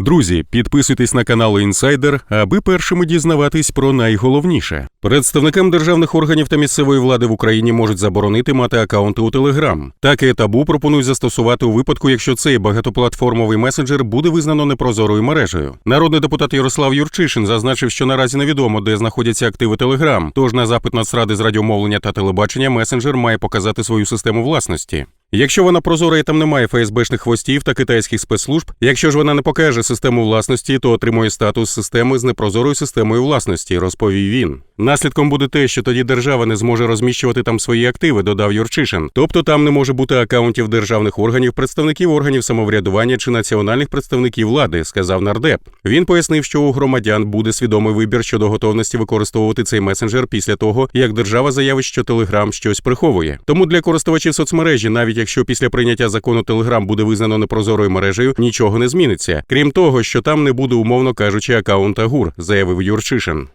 Друзі, підписуйтесь на канал Інсайдер, аби першими дізнаватись про найголовніше. Представникам державних органів та місцевої влади в Україні можуть заборонити мати акаунти у Телеграм. Таке табу пропонують застосувати у випадку, якщо цей багатоплатформовий месенджер буде визнано непрозорою мережею. Народний депутат Ярослав Юрчишин зазначив, що наразі невідомо, де знаходяться активи Телеграм. Тож на запит Нацради з радіомовлення та телебачення месенджер має показати свою систему власності. Якщо вона прозора і там немає ФСБшних хвостів та китайських спецслужб, якщо ж вона не покаже систему власності, то отримує статус системи з непрозорою системою власності, розповів він. Наслідком буде те, що тоді держава не зможе розміщувати там свої активи, додав Юрчишин. Тобто там не може бути акаунтів державних органів, представників органів самоврядування чи національних представників влади, сказав нардеп. Він пояснив, що у громадян буде свідомий вибір щодо готовності використовувати цей месенджер після того, як держава заявить, що Телеграм щось приховує. Тому для користувачів соцмережі, навіть якщо після прийняття закону Телеграм буде визнано непрозорою мережею, нічого не зміниться. Крім того, що там не буде, умовно кажучи, акаунта ГУР, заявив Юрчишин.